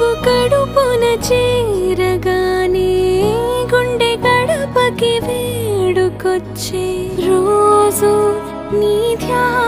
నువ్వు కడుపున చేరగానే గుండె గడపకి వేడుకొచ్చే రోజు నీ ధ్యానం